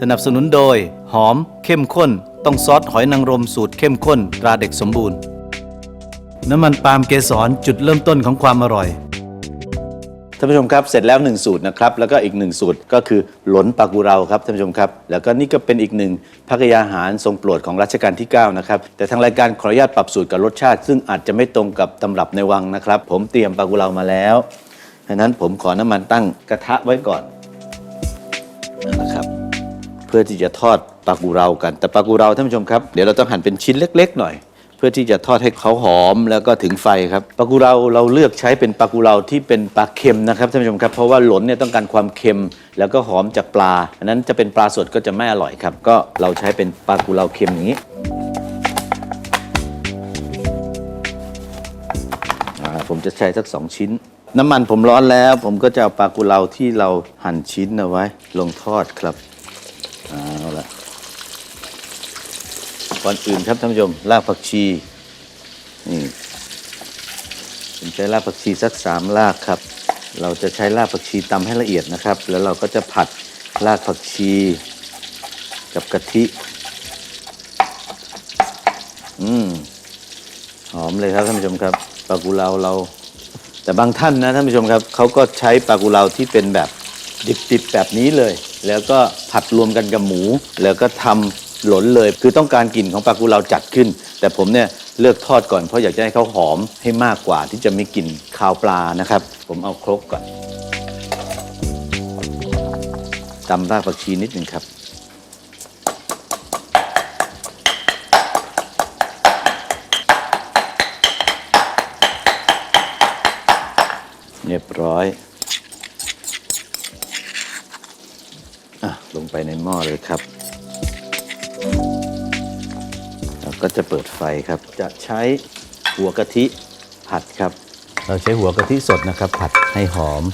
สนับสนุนโดย หอม เข้มข้น ต้องซอสหอยนางรมสูตรเข้มข้น ตราเด็กสมบูรณ์ น้ำมันปาล์มเกสรจุดเริ่มต้นของความอร่อยท่านผู้ชมครับเสร็จแล้วหนึ่งสูตรนะครับแล้วก็อีกหนึ่งสูตรก็คือหลนปากุเราครับท่านผู้ชมครับ แล้วก็นี่ก็เป็นอีกหนึ่งพักยาหารทรงโปรดของรัชกาลที่ 9 นะครับ แต่ทางรายการขออนุญาตปรับสูตรกับรสชาติ ซึ่งอาจจะไม่ตรงกับตำรับในวังนะครับ ผมเตรียมปากุเรามาแล้วดังนั้นผมขอน้ำมันตั้งกระทะไว้ก่อนนะครับ พื่อที่จะทอดปลากุเรากัน แต่ปลากุเราท่านผู้ชมครับเดี๋ยวเราต้องหั่นเป็นชิ้นเล็ก ๆ หน่อย เพื่อที่จะทอดให้เขาหอมแล้วก็ถึงไฟครับปลากุเราเราเลือกใช้เป็นปลากุเราที่เป็นปลาเค็มนะครับท่านผู้ชมครับเพราะว่าหลนเนี่ยต้องการความเค็มแล้วก็หอมจากปลาอันนั้นจะเป็นปลาสดก็จะไม่อร่อยครับ ก็เราใช้เป็นปลากุเราเค็มอย่างนี้ผมจะใช้สักสองชิ้น น้ำมันผมร้อนแล้ว ผมก็จะเอาปลากุเราที่เราหั่นชิ้นเอาไว้ ลงทอดครับ เอาละก่อนอื่นครับท่านผู้ชมรากผักชีนี่ผมใช้รากผักชีสักสามรากครับ เราจะใช้รากผักชีตำให้ละเอียดนะครับ แล้วเราก็จะผัดรากผักชีกับกะทิ อืมหอมเลยครับท่านผู้ชมครับปลากุเลาเรา แต่บางท่านนะท่านผู้ชมครับเขาก็ใช้ปลากุเลาที่เป็นแบบดิบๆแบบนี้เลย แล้วก็ผัดรวมกันกับหมู แล้วก็ทำหลนเลย คือต้องการกลิ่นของปลากุเลาจัดขึ้น แต่ผมเนี่ยเลือกทอดก่อนเพราะอยากจะให้เขาหอมให้มากกว่าที่จะมีกลิ่นคาวปลานะครับ ผมเอาครกก่อนตำรากผักชีนิดหนึ่งครับ เรียบร้อยอะ ลงไปในหม้อเลยครับเราก็จะเปิดไฟครับ จะใช้หัวกะทิผัดครับ เราใช้หัวกะทิสดนะครับ ผัดให้หอม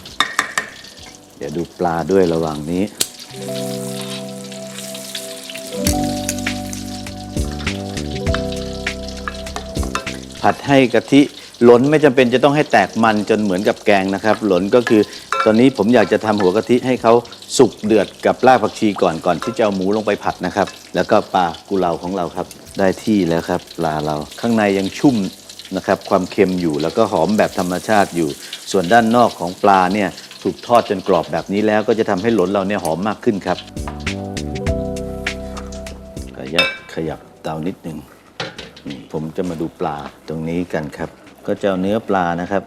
เดี๋ยวดูปลาด้วยระหว่างนี้ผัดให้กะทิหลนไม่จำเป็นจะต้องให้แตกมันจนเหมือนกับแกงนะครับ หลนก็คือ ตอนนี้ผมอยากจะทำหัวกะทิให้เขาสุกเดือดกับรากผักชีก่อนก่อนที่จะเอาหมูลงไปผัดนะครับ แล้วก็ปลากุเลาของเราครับ ได้ที่แล้วครับปลาเราข้างในยังชุ่มนะครับความเค็มอยู่แล้วก็หอมแบบธรรมชาติอยู่ ส่วนด้านนอกของปลาเนี่ยถูกทอดจนกรอบแบบนี้แล้วก็จะทำให้หลนเราเนี่ยหอมมากขึ้นครับขออนุญาตขยับเตานิดหนึ่งผมจะมาดูปลาตรงนี้กันครับ ก็จะเอาเนื้อปลานะครับ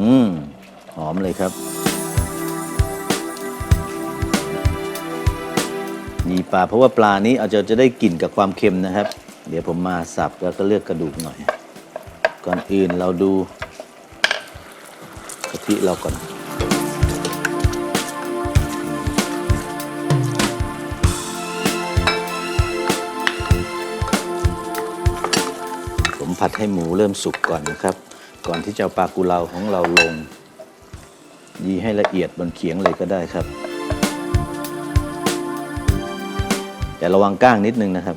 อืม หอมเลยครับ มีปลาเพราะว่าปลานี้อาจจะจะได้กลิ่นกับความเค็มนะครับ เดี๋ยวผมมาสับแล้วก็เลือกกระดูกหน่อย ก่อนอื่นเราดูกะทิเราก่อนผมผัดให้หมูเริ่มสุกก่อนนะครับ ก่อนที่จะปลากุเลาของเราลง ยีให้ละเอียดบนเขียงเลยก็ได้ครับ แต่ระวังก้างนิดนึงนะครับ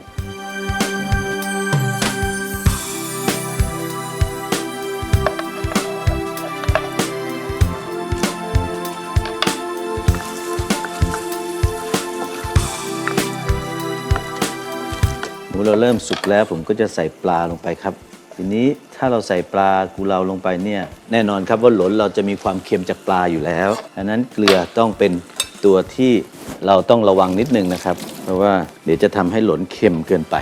หมูเราเริ่มสุกแล้วผมก็จะใส่ปลาลงไปครับ ทีนี้ถ้าเราใส่ปลากุเลาลงไปเนี่ยแน่นอนครับว่าหลนเราจะมีความเค็มจากปลาอยู่แล้วดังนั้นเกลือต้องเป็นตัวที่เราต้องระวังนิดนึงนะครับ เพราะว่าเดี๋ยวจะทำให้หลนเค็มเกินไป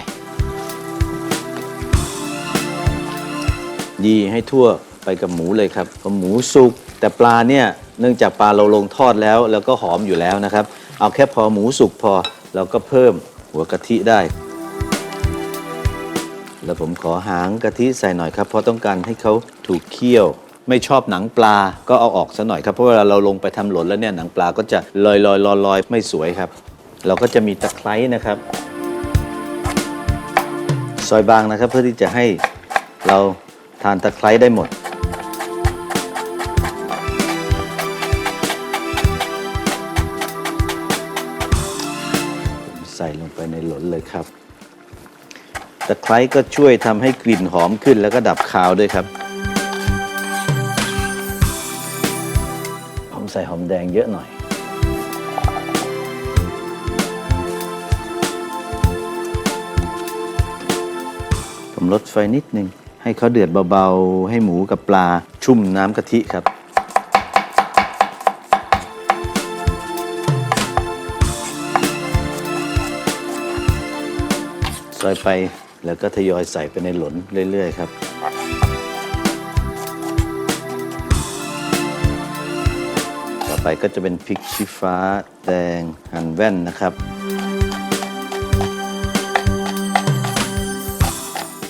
ยีให้ทั่วไปกับหมูเลยครับพอหมูสุกแต่ปลาเนี่ยเนื่องจากปลาเราลงทอดแล้ว แล้วก็หอมอยู่แล้วนะครับ เอาแค่พอหมูสุกพอเราก็เพิ่มหัวกะทิได้ แล้วผมขอหางกะทิใส่หน่อยครับ เพราะต้องการให้เขาถูกเคี่ยว ไม่ชอบหนังปลาก็เอาออกซะหน่อยครับ เพราะเวลาเราลงไปทำหล่นแล้วเนี่ยหนังปลาก็จะลอยลอยลอยลอยไม่สวยครับ เราก็จะมีตะไคร้นะครับ ซอยบางนะครับเพื่อที่จะให้เราทานตะไคร้ได้หมดใส่ลงไปในหลนเลยครับ ตะไคร้ก็ช่วยทำให้กลิ่นหอมขึ้นแล้วก็ดับคาวด้วยครับ ผมใส่หอมแดงเยอะหน่อย ผมลดไฟนิดนึง ให้เขาเดือดเบาๆ ให้หมูกับปลาชุ่มน้ำกะทิครับซอยไป แล้วก็ทยอยใส่ไปในหลนเรื่อย ๆ ครับ ต่อไปก็จะเป็นพริกชี้ฟ้า แดงหั่นแว่นนะครับ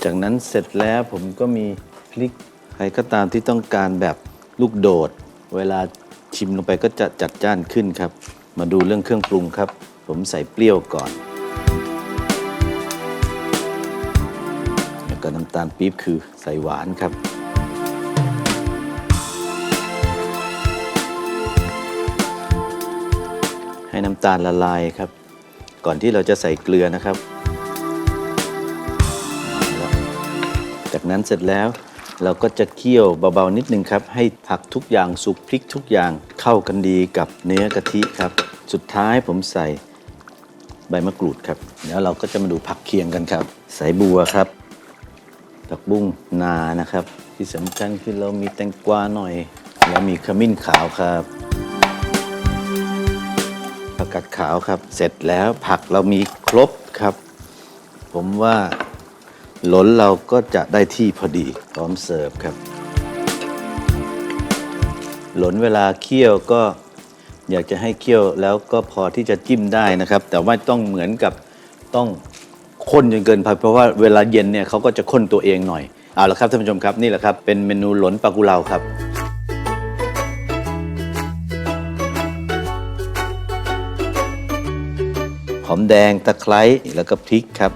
จากนั้นเสร็จแล้วผมก็มีพริกใครก็ตามที่ต้องการแบบลูกโดด เวลาชิมลงไปก็จะจัดจ้านขึ้นครับ มาดูเรื่องเครื่องปรุงครับ ผมใส่เปรี้ยวก่อนำตาลปี๊บคือใส่หวานครับ ให้น้ำตาลละลายครับ ก่อนที่เราจะใส่เกลือนะครับ จากนั้นเสร็จแล้วเราก็จะเคี่ยวเบาๆนิดนึงครับ ให้ผักทุกอย่างสุกพริกทุกอย่างเข้ากันดีกับเนื้อกะทิครับ สุดท้ายผมใส่ใบมะกรูดครับ แล้วเราก็จะมาดูผักเคียงกันครับใส่บัวครับ ผักบุ้งนานะครับ ที่สำคัญคือเรามีแตงกวาหน่อย แล้วมีขมิ้นขาวครับผักกาดขาวครับ เสร็จแล้วผักเรามีครบครับ ผมว่าหลนเราก็จะได้ที่พอดีพร้อมเสิร์ฟครับ หลนเวลาเคี่ยวก็อยากจะให้เคี่ยวแล้วก็พอที่จะจิ้มได้นะครับ แต่ว่าต้องเหมือนกับต้อง ข้นจนเกินไปเพราะว่าเวลาเย็นเนี่ยเขาก็จะข้นตัวเองหน่อยเอาละครับท่านผู้ชมครับนี่แหละครับเป็นเมนูหลนปลากุเลาครับหอมแดงตะไคร้แล้วก็พริกครับ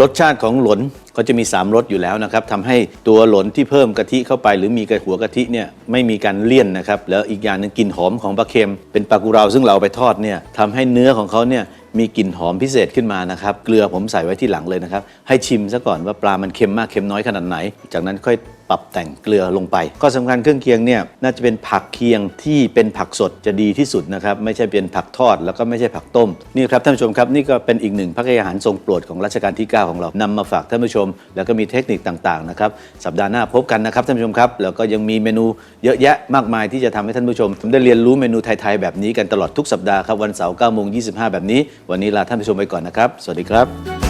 รสชาติของหลน ก็จะมี 3รสอยู่แล้วนะครับทำให้ตัวหลนที่เพิ่มกะทิเข้าไป หรือมีกระหัวกะทิเนี่ยไม่มีการเลี่ยนนะครับแล้วอีกอย่างหนึงกลิ่นหอมของปลาเค็ม เป็นปลากุเราซึ่งเราเอาไปทอดเนี่ยทำให้เนื้อของเขาเนี่ยมีกลิ่นหอมพิเศษขึ้นมานะครับ เกลือผมใส่ไว้ที่หลังเลยนะครับ ให้ชิมซะก่อนว่าปลามันเค็มมากเค็มน้อยขนาดไหน จากนั้นค่อย ปรับแต่งเกลือลงไปข้อสำคัญเครื่องเคียงเนี่ยน่าจะเป็นผักเคียงที่เป็นผักสดจะดีที่สุดนะครับ ไม่ใช่เป็นผักทอดแล้วก็ไม่ใช่ผักต้ม นี่ครับท่านผู้ชมครับนี่ก็เป็นอีกหนึ่งพระกยอาหารทรงโปรดของรัชกาลที่ 9 ของเรานำมาฝากท่านผู้ชม แล้วก็มีเทคนิคต่างๆนะครับสัปดาห์หน้าพบกันนะครับท่านผู้ชมครับ แล้วก็ยังมีเมนูเยอะแยะมากมายที่จะทำให้ท่านผู้ชมได้เรียนรู้เมนูไทยๆแบบนี้กันตลอดทุกสัปดาห์ครับวันเสาร์9โมง25 แบบนี้ วันนี้ลาท่านผู้ชมไปก่อนนะครับ สวัสดีครับ